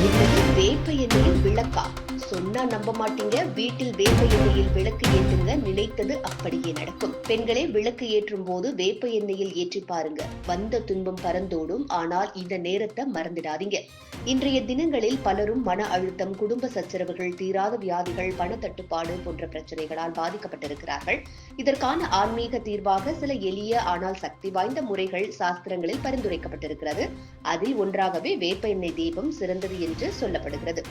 என்னது வேப்ப எண்ணெயில் விளக்கா சொன்னா நம்ப மாட்டீங்க. வீட்டில் வேப்ப எண்ணெயில் விளக்கு ஏற்றுங்க. நினைத்தது அப்படியே நடக்கும். பெண்களே விளக்கு ஏற்றும் போது வேப்ப எண்ணெயில் ஏற்றி பாருங்க. வந்த துன்பம் பறந்தோடும். ஆனால் இந்த நேரத்தை மறந்துடாதீங்க. இன்றைய தினங்களில் பலரும் மன அழுத்தம் குடும்ப சச்சரவுகள் தீராத வியாதிகள் பணத்தட்டுப்பாடு போன்ற பிரச்சனைகளால் பாதிக்கப்பட்டிருக்கிறார்கள். இதற்கான ஆன்மீக தீர்வாக சில எளிய ஆனால் சக்தி வாய்ந்த முறைகள் சாஸ்திரங்களில் பரிந்துரைக்கப்பட்டிருக்கிறது. அதில் ஒன்றாகவே வேப்ப எண்ணெய் தீபம் சிறந்தது என்று சொல்லப்படுகிறது.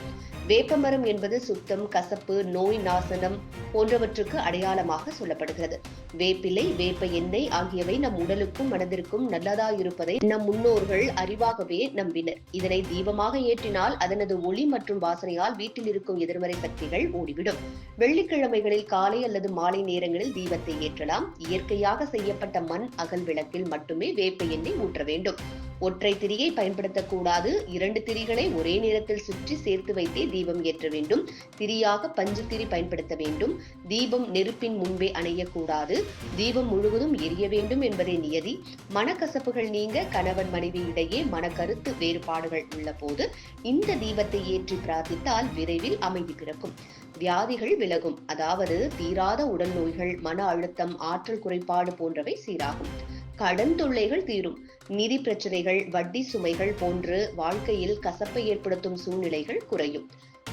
வேப்பமரம் என்பது என்பது சுத்தம் கசப்பு நோய் நாசனம் போன்றவற்றுக்கு அடையாளமாக சொல்லப்படுகிறது. வேப்பிலை வேப்ப எண்ணெய் ஆகியவை நம் உடலுக்கும் மனதிற்கும் நல்லதாயிருப்பதை நம் முன்னோர்கள் அறிவாகவே நம்பினர். இதனை தீபமாக ஏற்றினால் அதனது ஒளி மற்றும் வாசனையால் வீட்டில் இருக்கும் எதிர்மறை சக்திகள் ஓடிவிடும். வெள்ளிக்கிழமைகளில் காலை அல்லது மாலை நேரங்களில் தீபத்தை ஏற்றலாம். இயற்கையாக செய்யப்பட்ட மண் அகல் விளக்கில் மட்டுமே வேப்ப எண்ணெய் ஊற்ற வேண்டும். ஒற்றை திரியை பயன்படுத்தக்கூடாது. இரண்டு திரிகளை ஒரே நேரத்தில் சுற்றி சேர்த்து வைத்தே தீபம் ஏற்ற வேண்டும். திரியாக பஞ்சு திரி பயன்படுத்த வேண்டும். தீபம் நெருப்பின் முன்பே அணையக்கூடாது. தீபம் முழுவதும் எரிய வேண்டும் என்பதே நியதி. மனக்கசப்புகள் நீங்க கணவன் மனைவி இடையே மனக்கருத்து வேறுபாடுகள் உள்ள போது இந்த தீபத்தை ஏற்றி பிரார்த்தித்தால் விரைவில் அமைதி பிறக்கும். வியாதிகள் விலகும். அதாவது தீராத உடல் நோய்கள் மன அழுத்தம் ஆற்றல் குறைபாடு போன்றவை சீராகும். கடன் தொல்லைகள் தீரும். நிதி பிரச்சனைகள் வட்டி சுமைகள் போன்று வாழ்க்கையில் கசப்பை ஏற்படுத்தும் சூழ்நிலைகள் குறையும்.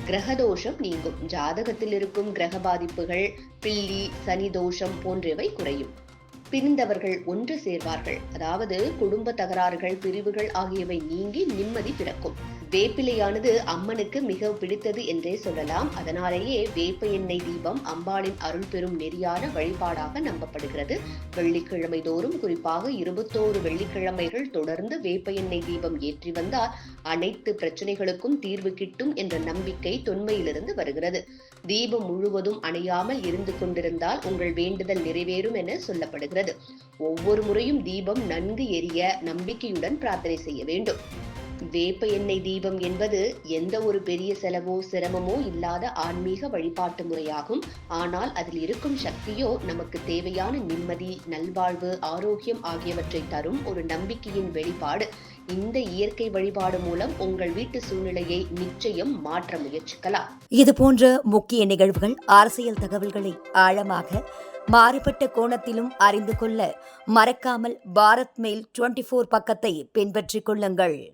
கிரகதோஷம் நீங்கும். ஜாதகத்தில் இருக்கும் கிரக பாதிப்புகள் பில்லி சனி தோஷம் போன்றவை குறையும். பிரிந்தவர்கள் ஒன்று சேர்வார்கள். அதாவது குடும்ப தகராறுகள் பிரிவுகள் ஆகியவை நீங்கி நிம்மதி பிறக்கும். வேப்பிலையானது அம்மனுக்கு மிக பிடித்தது என்றே சொல்லலாம். அதனாலேயே வேப்ப எண்ணெய் தீபம் அம்பாளின் அருள் பெறும் நெறியான வழிபாடாக நம்பப்படுகிறது. வெள்ளிக்கிழமை தோறும் குறிப்பாக இருபத்தோரு வெள்ளிக்கிழமைகள் தொடர்ந்து வேப்ப எண்ணெய் தீபம் ஏற்றி வந்தால் அனைத்து பிரச்சனைகளுக்கும் தீர்வு கிட்டும் என்ற நம்பிக்கை தொன்மையிலிருந்து வருகிறது. தீபம் முழுவதும் அணையாமல் இருந்து கொண்டிருந்தால் உங்கள் வேண்டுதல் நிறைவேறும் என சொல்லப்படுகிறது. ஒவ்வொரு முறையும் தீபம் நன்கு எரிய நம்பிக்கையுடன் பிரார்த்தனை செய்ய வேண்டும். வேப்ப எண்ணெய் தீபம் என்பது எந்த ஒரு பெரிய செலவோ சிரமமோ இல்லாத ஆன்மீக வழிபாட்டு முறையாகும். ஆனால் அதில் இருக்கும் சக்தியோ நமக்கு தேவையான நிம்மதி நல்வாழ்வு ஆரோக்கியம் ஆகியவற்றை தரும் ஒரு நம்பிக்கையின் வெளிப்பாடு. இந்த இயற்கை வழிபாடு மூலம் உங்கள் வீட்டு சூழ்நிலையை நிச்சயம் மாற்ற முயற்சிக்கலாம். இது போன்ற முக்கிய நிகழ்வுகள் அரசியல் தகவல்களை ஆழமாக மாறுபட்ட கோணத்திலும் அறிந்து கொள்ள மறக்காமல் பாரத் மெயில் டுவெண்ட்டி ஃபோர் பக்கத்தை பின்பற்றிக் கொள்ளுங்கள்.